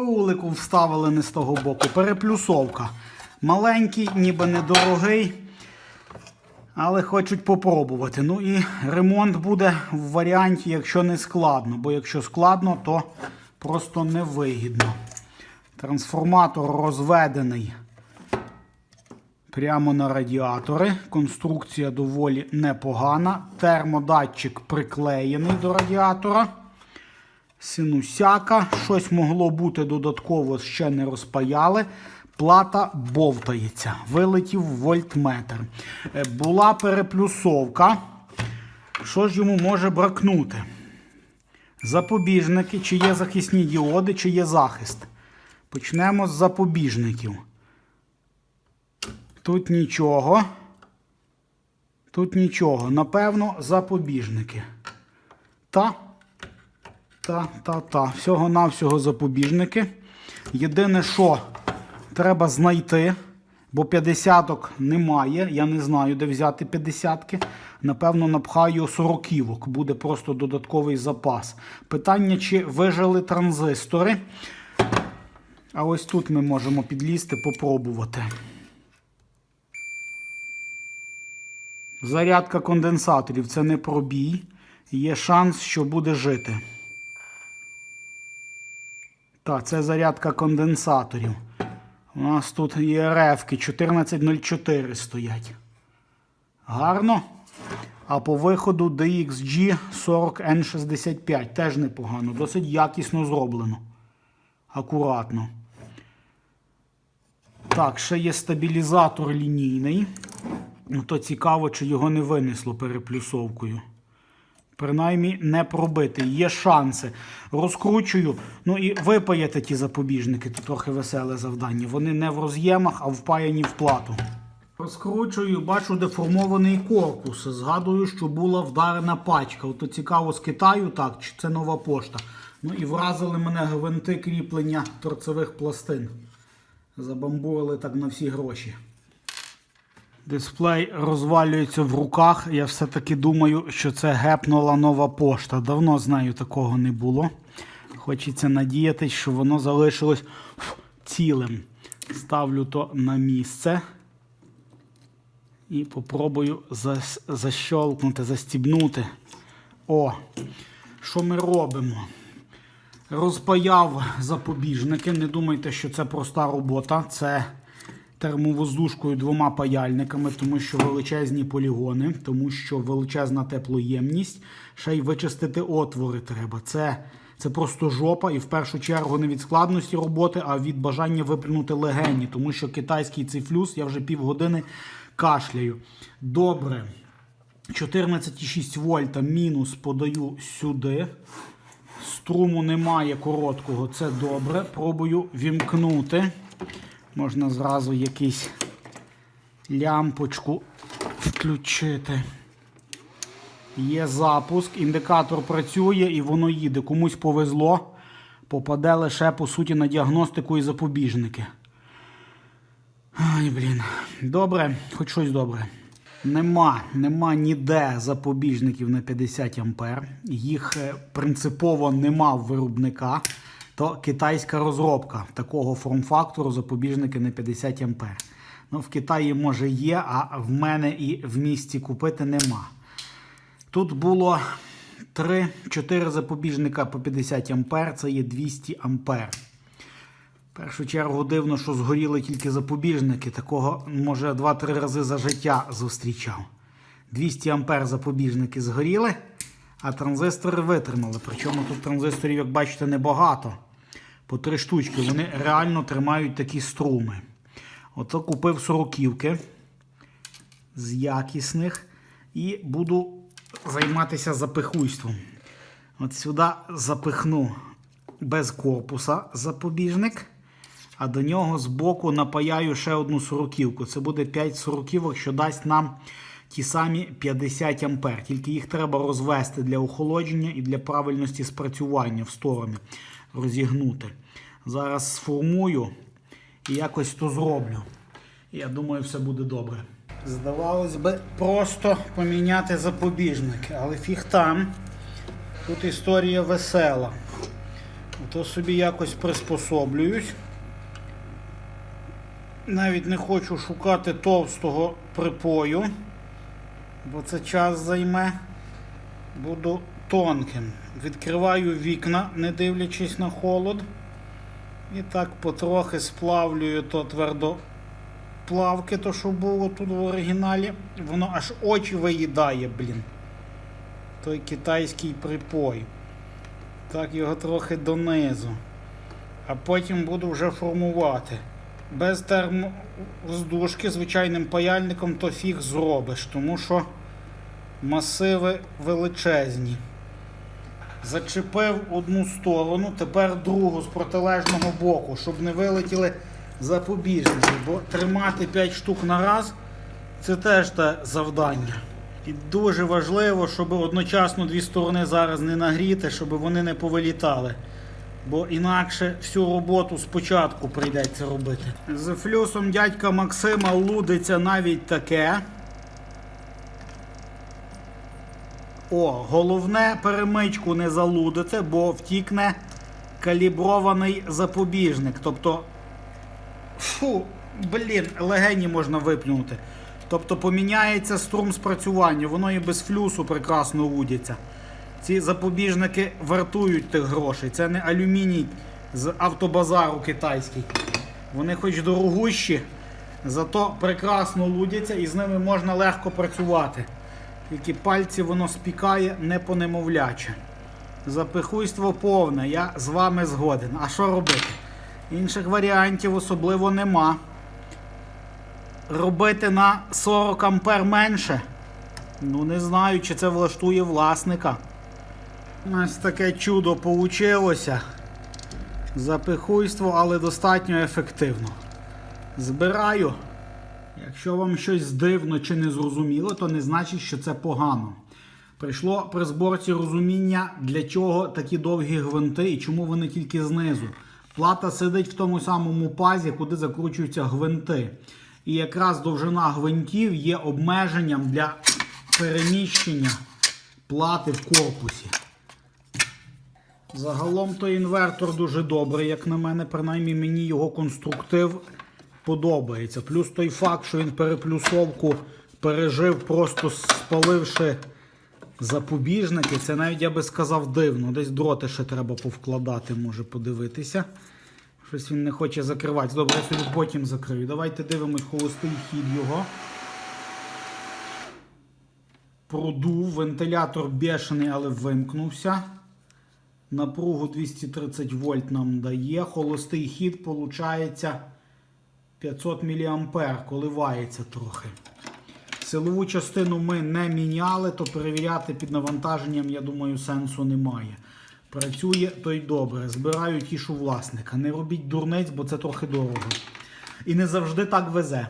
Рулику вставили не з того боку. Переплюсовка. Маленький, ніби недорогий. Але хочуть попробувати. Ну і ремонт буде в варіанті, якщо не складно. Бо якщо складно, то просто невигідно. Трансформатор розведений прямо на радіатори. Конструкція доволі непогана. Термодатчик приклеєний до радіатора. Синусяка. Щось могло бути додатково, ще не розпаяли. Плата бовтається. Вилетів вольтметр. Е, Була переплюсовка. Що ж йому може бракнути? Запобіжники, чи є захисні діоди, чи є захист. Почнемо з запобіжників. Тут нічого. Тут нічого. Напевно, запобіжники. Та. Та, та, та. Всього-навсього запобіжники. Єдине, що треба знайти, бо 50-ок немає. Я не знаю, де взяти 50-ки. Напевно, напхаю 40-ок. Буде просто додатковий запас. Питання, чи вижили транзистори. А ось тут ми можемо підлізти, попробувати. Зарядка конденсаторів це не пробій. Є шанс, що буде жити. Так, це зарядка конденсаторів. У нас тут є РФки 1404 стоять. Гарно. А по виходу DXG 40N65 теж непогано. Досить якісно зроблено. Акуратно. Так, ще є стабілізатор лінійний. Ну, то цікаво, чи його не винесло переплюсовкою. Принаймні не пробити. Є шанси. Розкручую. Ну і випаяти ті запобіжники. Це трохи веселе завдання. Вони не в роз'ємах, а впаяні в плату. Розкручую, бачу деформований корпус. Згадую, що була вдарена пачка. Ото цікаво з Китаю, так, чи це нова пошта. Ну і вразили мене гвинти кріплення торцевих пластин. Забамбурили так на всі гроші. Дисплей розвалюється в руках. Я все-таки думаю, що це гепнула нова пошта. Давно з нею такого не було. Хочеться надіятися, що воно залишилось цілим. Ставлю то на місце. І попробую зас- защолкнути, застібнути. О, що ми робимо? Розпаяв запобіжники. Не думайте, що це проста робота. Це термовоздушкою двома паяльниками, тому що величезні полігони, тому що величезна теплоємність. Ще й вичистити отвори треба. Це, це просто жопа, і в першу чергу не від складності роботи, а від бажання виплюнути легені, тому що китайський цей флюс я вже півгодини кашляю. Добре. 14,6 вольта мінус подаю сюди. Струму немає короткого, це добре. Пробую вімкнути. Можна зразу якийсь лямпочку включити. Є запуск, індикатор працює і воно їде. Комусь повезло. Попаде лише, по суті, на діагностику і запобіжники. Ай, блін. Добре, хоч щось добре. Нема, нема ніде запобіжників на 50 ампер. Їх е, принципово нема в виробника. То китайська розробка такого форм-фактору запобіжники на 50 ампер. Ну, в Китаї може є, а в мене і в місті купити нема. Тут було 3-4 запобіжника по 50 ампер, це є 200 ампер. В першу чергу дивно, що згоріли тільки запобіжники. Такого, може, 2-3 рази за життя зустрічав. 200 ампер запобіжники згоріли, а транзистори витримали. Причому тут транзисторів, як бачите, небагато. По три штучки. Вони реально тримають такі струми. Ото купив сороківки з якісних і буду займатися запихуйством. От сюди запихну без корпуса запобіжник, а до нього збоку напаяю ще одну сороківку. Це буде 5 сороківок, що дасть нам ті самі 50 ампер. Тільки їх треба розвести для охолодження і для правильності спрацювання в сторони розігнути. Зараз сформую і якось то зроблю. Я думаю, все буде добре. Здавалось би, просто поміняти запобіжники, але фіг там. Тут історія весела. то собі якось приспособлююсь. Навіть не хочу шукати товстого припою, бо це час займе. Буду тонким. Відкриваю вікна, не дивлячись на холод. І так потрохи сплавлюю то твердоплавки, то що було тут в оригіналі. Воно аж очі виїдає, блін. Той китайський припой. Так його трохи донизу. А потім буду вже формувати. Без термоздушки звичайним паяльником то фіг зробиш, тому що масиви величезні. Зачепив одну сторону, тепер другу з протилежного боку, щоб не вилетіли запобіжники, бо тримати 5 штук на раз це теж те завдання. І дуже важливо, щоб одночасно дві сторони зараз не нагріти, щоб вони не повилітали. Бо інакше всю роботу спочатку прийдеться робити. З флюсом дядька Максима лудиться навіть таке. О, головне перемичку не залудити, бо втікне калібрований запобіжник. Тобто, фу, блін, легені можна виплюнути. Тобто поміняється струм спрацювання, воно і без флюсу прекрасно лудиться. Ці запобіжники вартують тих грошей. Це не алюміній з автобазару китайський. Вони хоч дорогущі, зато прекрасно лудяться і з ними можна легко працювати. Тільки пальці воно спікає не понемовляче. Запихуйство повне, я з вами згоден. А що робити? Інших варіантів особливо нема. Робити на 40 ампер менше. Ну, не знаю, чи це влаштує власника. Ось таке чудо получилося. Запихуйство, але достатньо ефективно. Збираю. Якщо вам щось дивно чи незрозуміло, то не значить, що це погано. Прийшло при зборці розуміння, для чого такі довгі гвинти і чому вони тільки знизу. Плата сидить в тому самому пазі, куди закручуються гвинти. І якраз довжина гвинтів є обмеженням для переміщення плати в корпусі. Загалом то інвертор дуже добрий, як на мене, принаймні мені його конструктив подобається. Плюс той факт, що він переплюсовку пережив, просто спаливши запобіжники, це навіть я би сказав дивно. Десь дроти ще треба повкладати, може подивитися. Щось він не хоче закриватися. Добре, я собі потім закрию. Давайте дивимось холостий хід його. Продув, вентилятор бешений, але вимкнувся. Напругу 230 вольт нам дає. Холостий хід, виходить 500 мА, коливається трохи. Силову частину ми не міняли, то перевіряти під навантаженням, я думаю, сенсу немає. Працює то й добре. Збираю тішу власника. Не робіть дурниць, бо це трохи дорого. І не завжди так везе.